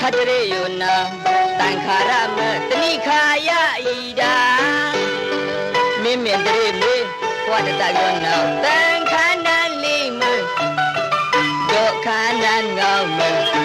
ခတရေယောနာတန်ခါရမတနိခာယဤဒာမင်းမင်းတရေမေဝတတယောနာတန်ခါနလေးမဒုက္ခနံငောမ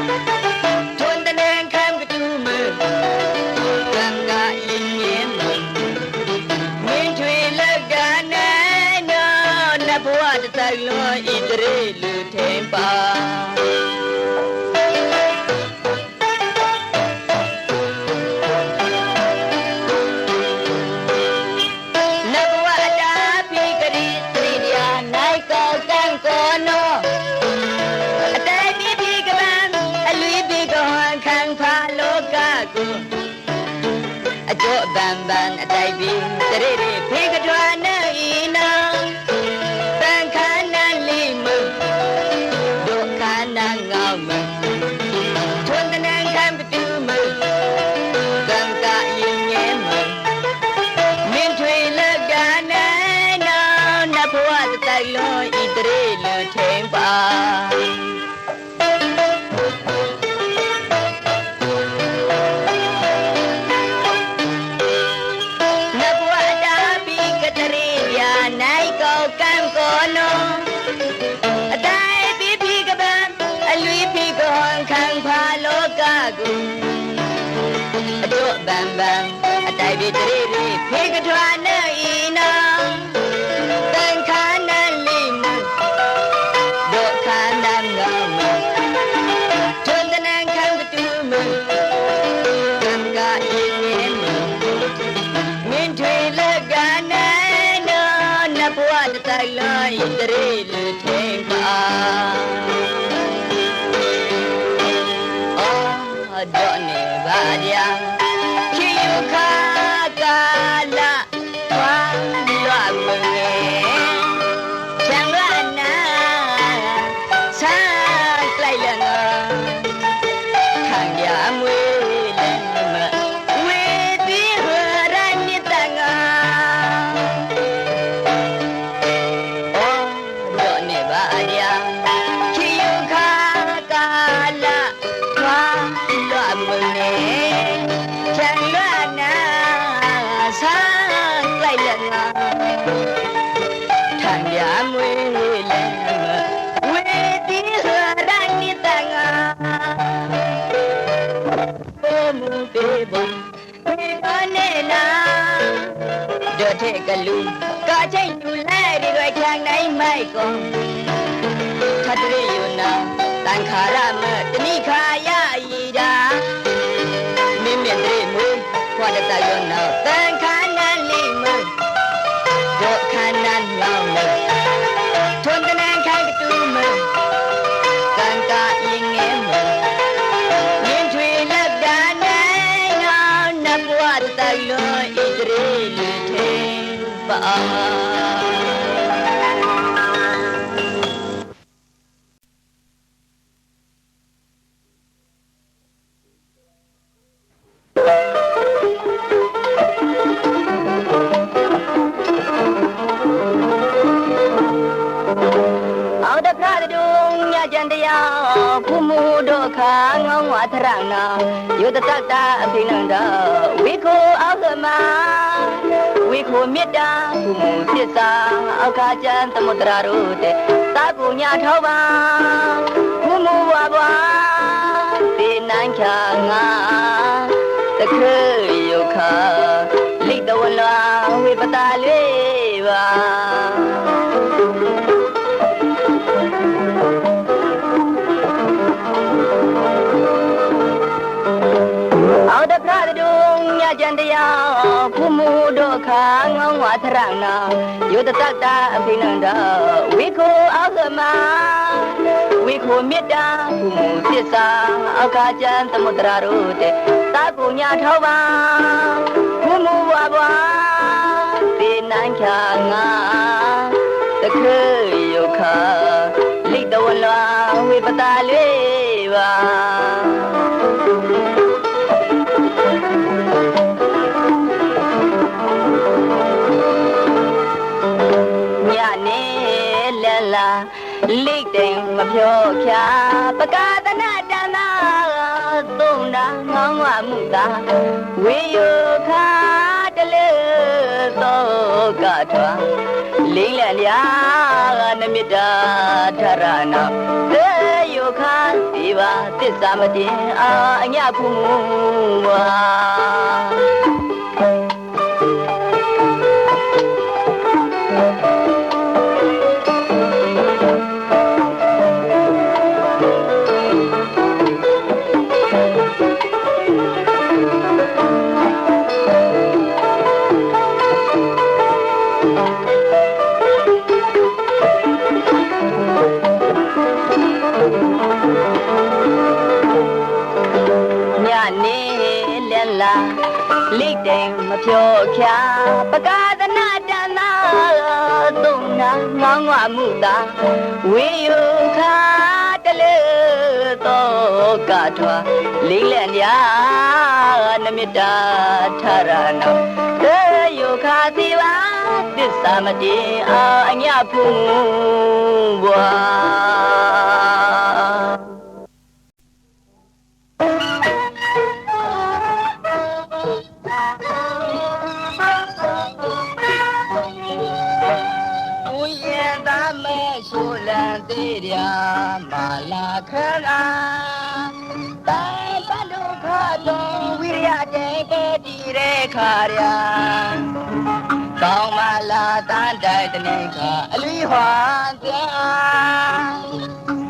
တော့ဗန်ဗန်အတိုက်ပြီးတရေရေဖေကထွားနဲ့ဤနာတန်ခါနာလေးမဒုက္ခနာငေါမထွန်းတဲ့နံခံပတူမကံကရင်ငယ်မမင်းထွေလက်ကနေနောင်နဘဝတတိုက်လို့ဤတရေလွန်ထိန်ပါ रे रे रे गजवान ခတ်ရည်ယနာတန်ခါရ ဝါထရဏံယုတတတအဖိနန္ဒဝိခိုအောက်ကမဝိခိုမေတ္တာဘုံပစ္စာအခါကျန်သမုဒ္ဒရာရုတေသာကုညာထောပါဘုမူဝါဘွာသေနန်းချာငါတခေယုခလိတဝလာဝိပတာလေးပါ ရနာယုတတတအဖိနန္ဒဝိခိုအောက်ကမဝိခိုမေတ္တာဖုမှုသစ္စာအခါကျန်သမုဒ္ဒရာတို့တဲ့သာကိုညာထောက်ပါဖုမှုဝါဘွားသေနိုင်ချာငါတခေယုခလိတဝလွာဝိပတာလေးပါ မပြောဖြာပကာသနာတန္တာသုံးတာငောင်းဝမှုတာဝေယခာတလေတော့ကထွာလိမ့်လန်ရာနမိတာထရနာသေယခာဒီပါသစ္စာမတင်အာအညဖူးဝါ တ်တယ်မပြောချာပကာသနာတန္တာသုံးနာငောင်းဝမှုတာဝေယခာတလေတော့ကထွာလိမ့်လန်ညာနမိတာထရနောသေယခာတိဝါသစ္စာမတေအာအညဖုံဘွာ သေးရမာလာခရာတိုင်ပလူခတော်ဝိရိယတေကေတီရဲခါရကောင်းမလာတန်တိုင်တနေခါအလွိဟွာတဲ့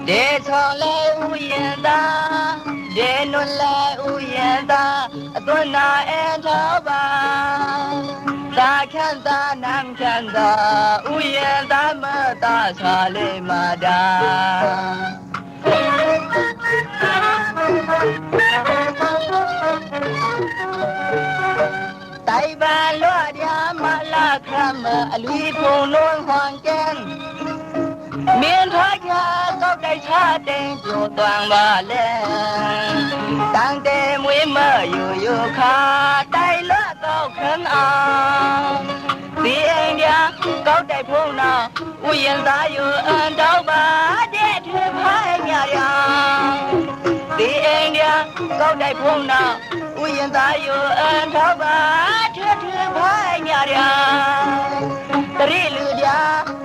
ဒေဆောင်လေဦးရဲ့သားဒေနွန်လေဦးရဲ့သားအသွနာအဲထောပါ သာခန္တာနံခန္တာဥယျသမတာသာလေမာဒာတိုင်ပါလွတ်ရမလာခမအလူဖုံလုံးဟွန်ကဲ မင်းထွက်ကြကောက်တိုက်ချတဲ့ကြိုသွမ်းပါလေတန်တဲ့မွေးမယူယူခါတိုင်လွတ်ကောက်ခန်းအောင်ဒီအိမ်ပြကောက်တိုက်ဖုံနာဥယျာသားယူအန်တော့ပါတဲ့ထွေဖိုင်ညာရဒီအိမ်ပြကောက်တိုက်ဖုံနာဥယျာသားယူအန်တော့ပါထွေထွေဖိုင်ညာရတရိလူပြ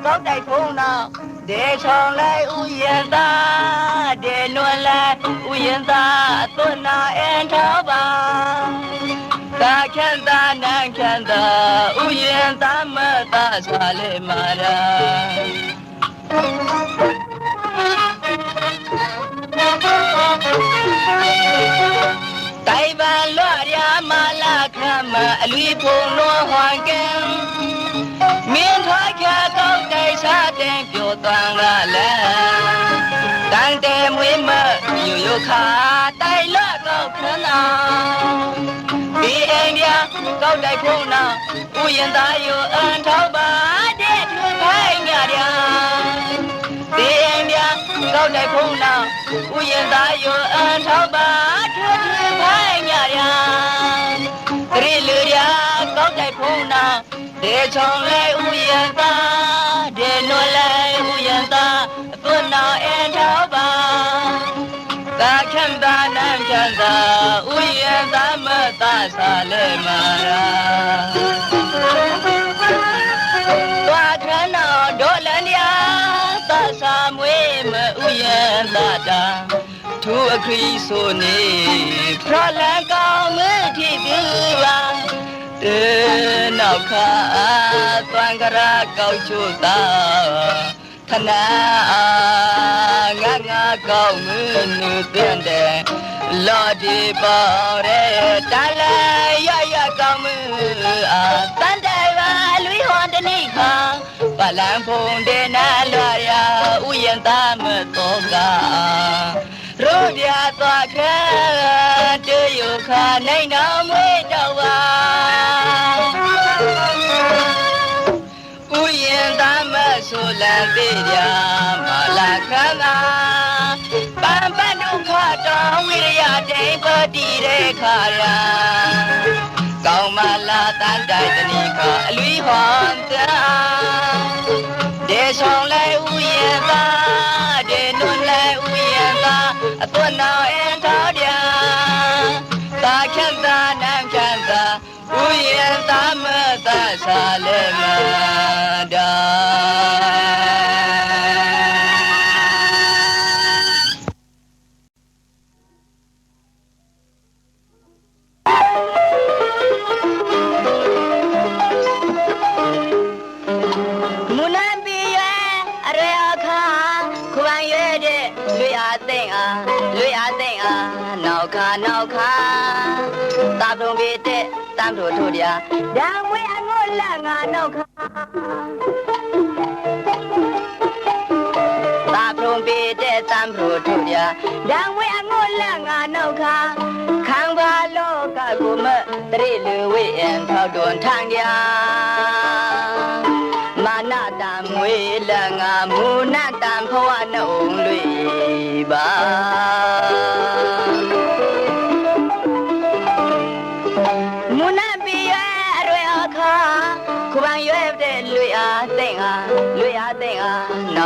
ကောက်တိုက်ဖုံးတော့ ဒေချောင်းလိုက်ဥယျာသာဒေနွယ်လိုက်ဥယျာသာအသွနာအန်ထောပါသာခန္တာနံခန္တာဥယျာသမတသာလေမာရာတိုင်ပန်လွရမလာခမအလွီဖုံလို့ဟွန်ကံ မင်းထွက်ကြကောက်တိုင်စားတဲ့ပြောတန်ကလည်းတန်တယ်မွေးမယူယူခါတိုင်လွတ်ကောက်ခဏဒီအိမ်ပြကောက်တိုင်ဖုံနာဥယျာသားယူအန်ထောက်ပါတဲ့ထွန်ခိုင်းကြရဒီအိမ်ပြကောက်တိုင်ဖုံနာဥယျာသားယူအန်ထောက်ပါထွန်ခိုင်းကြရတရီလူရကောက်တိုက်ဖုံးနာ ဒေချောင်းလေဥယံသာဒေနွယ်လေဥယံသာအသွနာအဲထောပါသာခန္တာနံခန္တာဥယံသမတသာလေမာရာသွားခဏဒေါ်လန်ယာသသာမွေမဥယံသာတာသူအခရီးဆိုနေဖရလန်ကောင်းမထိပ်ပြီပါ တေနောက်ခါသွန်ကရာကောက်ချိုတာခနာငါငါကောက်မနုတဲ့တဲ့လော်ဒီပေါ်တဲ့တလဲရရကောက်မအာတန်တိုင်ပါလူဟွန်တနိခါပလန်ဖုန်တဲ့နာလွာရဥယျံသားမတော်ကရိုးပြသွားခဲတေယုခနိုင်တော်မွေတော်ပါ ဆိုလံသေးကြမလာခန္ဓာပန်ပဒုက္ခတော်ဝိရိယတိပတိရေခါရာကောင်းမလာတန်တိုင်တဏိကအလွီဟွန်တာဒေဆောင်လဲဥယျံသားဒေနုလဲဥယျံသားအသွနာအင်တော်ပြသာခန္တာနံခန္တာဥယျံသားမသဆာလေမ တဲ့တမ်းတို့တို့ပြဓာမွေအငို့လက်ငါနောက်ခါတာတုံပေတဲ့တမ်းတို့တို့ပြဓာမွေအငို့လက်ငါနောက်ခါခံပါလောကကိုမတရိလူဝိအံထောက်တွန်ထံကြမာနတံမွေလငါမူနတံဘဝနှုံလွေပါ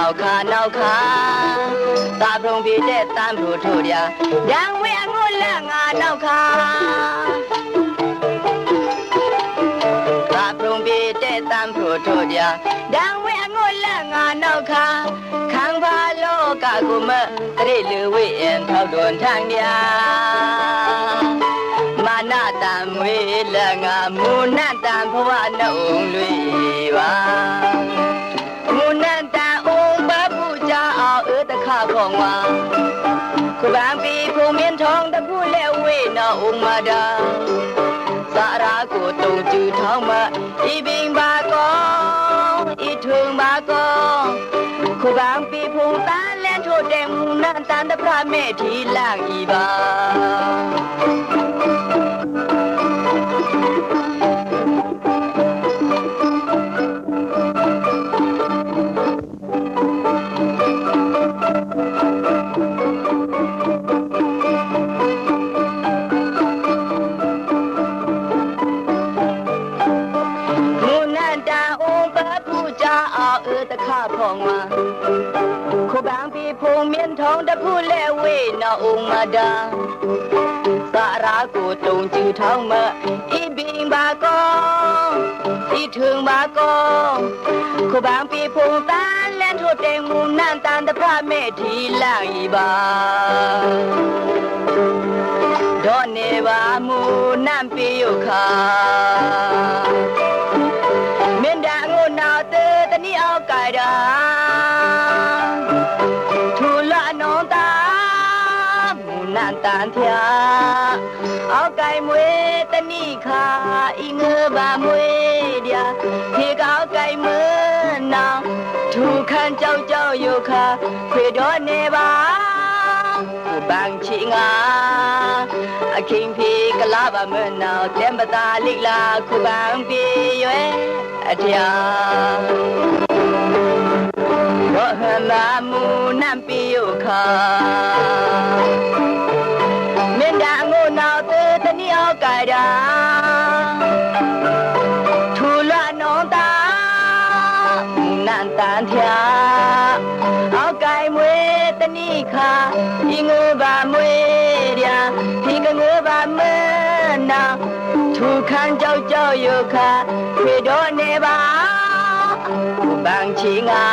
နောက်ခါနောက်ခါသာဖုံပြတဲ့တမ်းဖို့ထို့ရရံဝဲအငုလက်ငါနောက်ခါသာပရုံပေတဲ့တမ်းဖို့ထို့ကြဒံဝဲအငို့လက်ငါနောက်ခါခံပါလောကကိုမတရိလူဝိအံထောက်တွန်ထံပြမာနတံမွေလက်ငါမူနတံဘဝနှုံလွေပါ တခခေါငွာခုပန်ပီဖုံမြင့်ထောင်းတခုလက်ဝေနောဥမဒါစာရာကိုတုံကျူထောင်းမဤပင်ပါကောဤထုံပါကောခုပန်ပေဖုံတန်လန်ထိုတဲ့မူနတန်တပရမေထီလာဤပါ ပူကြအောင်ဧတခဖောငွာခုပန်ပေဖုံမြင့်ထောင်းတခုလဲဝေနောဥမဒါစာရာကိုတုံကျူထောင်းမဤပင်ပါကောဤထုံပါကောခုပန်ပေဖုံတန်လန်ထိုတဲ့မူနတန်တပရမေထီလာဤပါဒေါ်နေပါမူနံပေယုခာမင်းတန်ငိုနာတေတ နိအောက်ကြတာထူလာနောတာမူနန်တန်ဖျာအောက်ကြိုင်မွေတနိခာဤငើပါမွေပြဖေကောက်ကြိုင်မွေနောင်ထူခန့်ကြောက်ကြောက်ယုခာခွေတော်နေပါ ကိုပန်းချီငါအခင်ဖေကလာပါမနောတဲမသာလိလာခုပန်းပြေရွယ်အထျာရောဟလာမူနံပိယခာမင်းတန်ငိုနောက်သေတနိယောကြတာထူလာနောတာနန္တန်ထျာ ခာဒီငိုပါမွေရဒီကငိုပါမနာထူခန့်ကြောက်ကြောက်ယုခာခွေတော်နေပါဘန်းချီငါ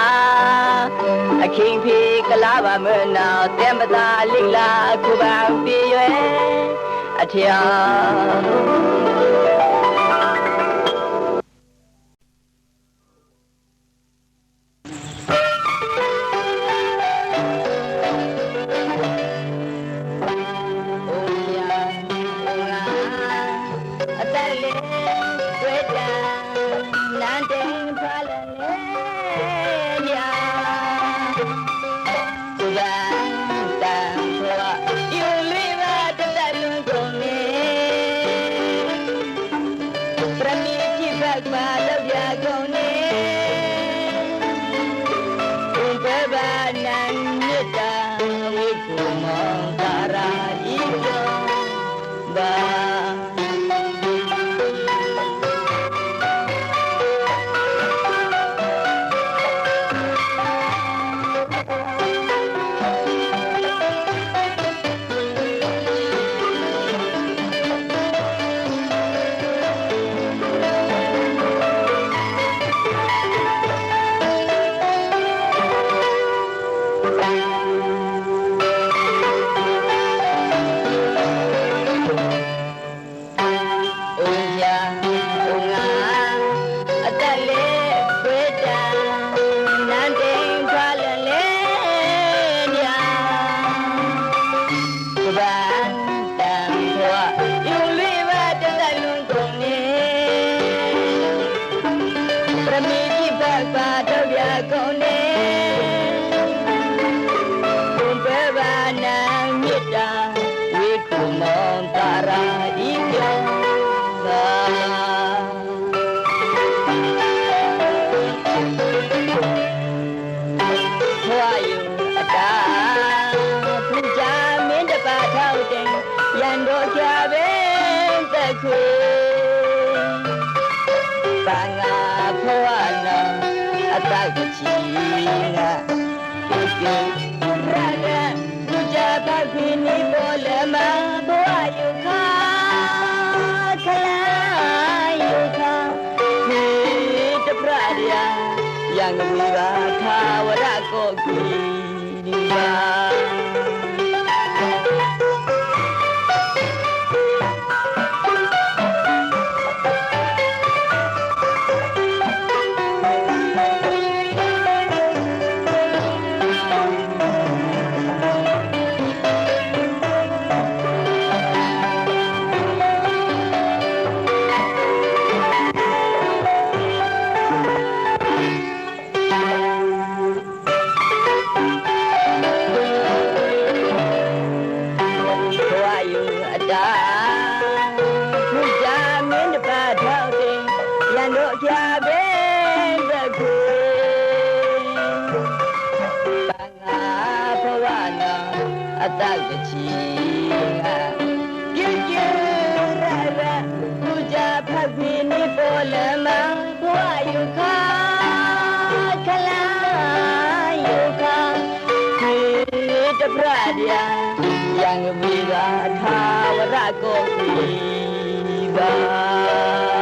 အခင်ဖေကလာပါမနာတဲမသာလိလာခုပန်းပြေရွယ်အထျာ ဘွားယူအတာဖူကြမင်းတပါထောက်တင်ရန်တော်ကြပဲသက်ခွေဘာငါဘွားနာအတကချီငါကေကေရရဖူကြပါခွေနေပေါ်လမ ယံဝေဘာ တကချီငါကြည်ကြည်ရရဖူကြဖတ်ပြီးနေပေါ်လမဘဝယူခါခလာယူခါခေတပရဒာယံဝေသာသာဝရကိုပိပါ